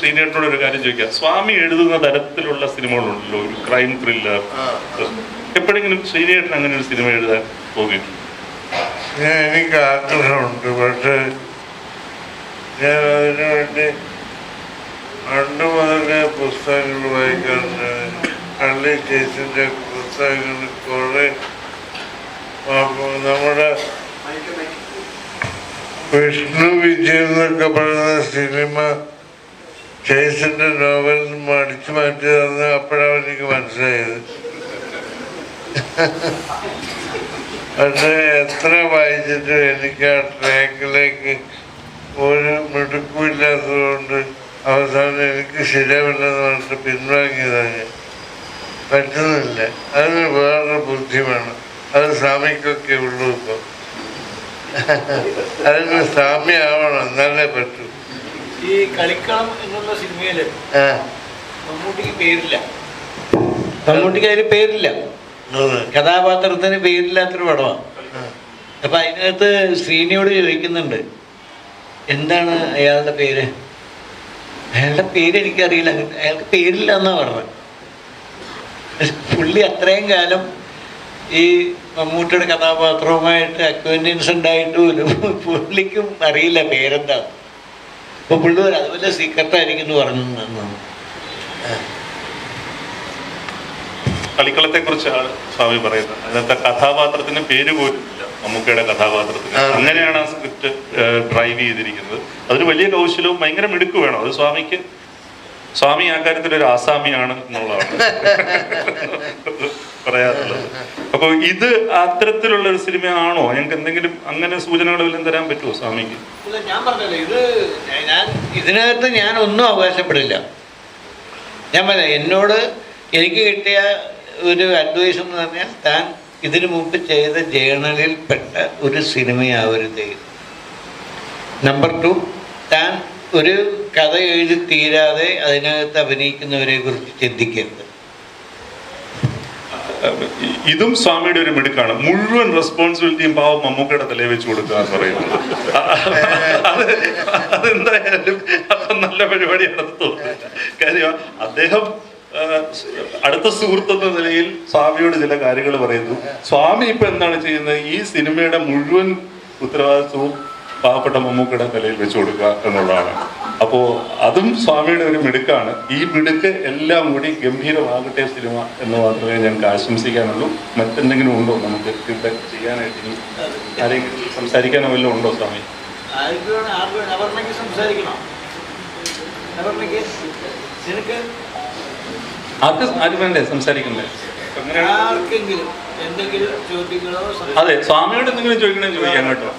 ശ്രീനേട്ടനോട് ഒരു കാര്യം ചോദിക്കാം. സ്വാമി എഴുതുന്ന തരത്തിലുള്ള സിനിമകളുണ്ടല്ലോ ഒരു ക്രൈം ത്രില്ലർ എപ്പോഴെങ്കിലും ശ്രീനേട്ടൻ അങ്ങനെ ഒരു സിനിമ എഴുതാൻ തോന്നിയിട്ടുണ്ട് എനിക്ക് ആഗ്രഹമുണ്ട് പക്ഷേ ഞാൻ അതിനു വേണ്ടി പണ്ട് മുതലേ പുസ്തകങ്ങൾ വായിക്കാറുണ്ട് കള്ളി കേസിന്റെ പുസ്തകങ്ങൾ കുറേ നമ്മുടെ വിഷ്ണു വിജയം എന്നൊക്കെ പറയുന്ന സിനിമ കേസിന്റെ നോവൽ അടിച്ചു മാറ്റിയതെന്ന് അപ്പോഴാണ് എനിക്ക് മനസ്സിലായത്. പക്ഷേ എത്ര വായിച്ചിട്ടും എനിക്ക് ആ ട്രാക്കിലേക്ക് ഒരു മിടുക്കുമില്ലാത്തതുകൊണ്ട് അവസാനം എനിക്ക് ശരിയാവില്ലെന്ന് പറഞ്ഞിട്ട് പിൻവാങ്ങിയതാണ് പറ്റുന്നില്ല. അതിന് വേറൊരു ബുദ്ധി വേണം. അത് സ്വാമിക്കൊക്കെ ഉള്ളൂ ഇപ്പം. അതിന് സ്വാമി ആവണം എന്നാലേ പറ്റൂ. ഈ കളിക്കളം എന്നുള്ള സിനിമയിൽ മമ്മൂട്ടിക്ക് പേരില്ല. മമ്മൂട്ടിക്ക് അതിന് പേരില്ല. കഥാപാത്രത്തിന് പേരില്ലാത്തൊരു പടമാണ്. അപ്പൊ അതിനകത്ത് ശ്രീനിയോട് ചോദിക്കുന്നുണ്ട്. എന്താണ് അയാളുടെ പേര്? അയാളുടെ പേര് എനിക്കറിയില്ല. അയാൾക്ക് പേരില്ല എന്നാ പറഞ്ഞത്. പുള്ളി അത്രയും കാലം ഈ മമ്മൂട്ടിയുടെ കഥാപാത്രവുമായിട്ട് അക്വന്റൻസ് ഉണ്ടായിട്ട് പോലും പുള്ളിക്കും അറിയില്ല പേരെന്താ അപ്പൊ പുള്ളി അതുപോലെ അത് വല്ല സീക്രട്ടായിരിക്കും എന്ന് പറഞ്ഞു. കളിക്കളത്തെ കുറിച്ചാണ് സ്വാമി പറയുന്നത്. അതിനകത്തെ കഥാപാത്രത്തിന് പേര് പോലും മമ്മൂക്കയുടെ കഥാപാത്രത്തിന്. അങ്ങനെയാണ് ആ സ്ക്രിപ്റ്റ് ഡ്രൈവ് ചെയ്തിരിക്കുന്നത്. അതിന് വലിയ കൗശലവും ഭയങ്കര മിടുക്ക് വേണം. അത് സ്വാമിക്ക് സ്വാമി ആ കാര്യത്തിൽ ഒരു ആസാമിയാണ് എന്നുള്ളതാണ് പറയാറുള്ളത് അപ്പൊ ഇത് അത്തരത്തിലുള്ള ഒരു സിനിമയാണോ? ഞങ്ങൾക്ക് എന്തെങ്കിലും അങ്ങനെ സൂചനകൾ വല്ലതും തരാൻ പറ്റുമോ സ്വാമിക്ക്? ഞാൻ ഇത് ഞാൻ ഇതിനകത്ത് ഞാൻ ഒന്നും അവകാശപ്പെടില്ല. ഞാൻ പറയാം എന്നോട് എനിക്ക് കിട്ടിയ ഒരു അഡ്വൈസ് എന്ന് പറഞ്ഞാൽ താൻ ഇതിനു മുമ്പ് ചെയ്ത ജേണലിൽ പെട്ട ഒരു സിനിമയാവരുത്. നമ്പർ ടു താൻ ഒരു കഥ എഴുതി തീരാതെ അതിനകത്ത് അഭിനയിക്കുന്നവരെ കുറിച്ച് ചിന്തിക്കരുത്. ഇതും സ്വാമിയുടെ ഒരു മിടുക്കാണ്. മുഴുവൻ റെസ്പോൺസിബിലിറ്റിയും പാവം മമ്മൂക്കയുടെ തലയിൽ വെച്ച് കൊടുക്കുക എന്ന് പറയുന്നത്. അത് അതെന്തായാലും അത് നല്ല പരിപാടിയാണെന്ന് തോന്നുന്നില്ല കാര്യം അദ്ദേഹം അടുത്ത അടുത്ത സുഹൃത്തെന്ന നിലയിൽ സ്വാമിയോട് ചില കാര്യങ്ങൾ പറയുന്നു. സ്വാമി ഇപ്പൊ എന്താണ് ചെയ്യുന്നത്? ഈ സിനിമയുടെ മുഴുവൻ ഉത്തരവാദിത്വവും പാവപ്പെട്ട മമ്മൂക്കയുടെ തലയിൽ വെച്ച് കൊടുക്കുക എന്നുള്ളതാണ്. അപ്പോൾ അതും സ്വാമിയുടെ ഒരു മിടുക്കാണ്. ഈ മിടുക്ക് എല്ലാം കൂടി ഗംഭീരമാകട്ടെ സിനിമ എന്ന് മാത്രമേ ഞങ്ങൾക്ക് ആശംസിക്കാനുള്ളൂ. മറ്റെന്തെങ്കിലും ഉണ്ടോ നമുക്ക് ഇവിടെ ചെയ്യാനായിട്ട് ഇനി? ആരെങ്കിലും സംസാരിക്കാനോ വല്ലതും ഉണ്ടോ സ്വാമി? ആർക്ക് ആരും വേണ്ടേ സംസാരിക്കണ്ടേ അങ്ങനെയാണ് ആർക്കെങ്കിലും അതെ സ്വാമിയോട് എന്തെങ്കിലും ചോദിക്കണേ ചോദിക്കാം കേട്ടോ.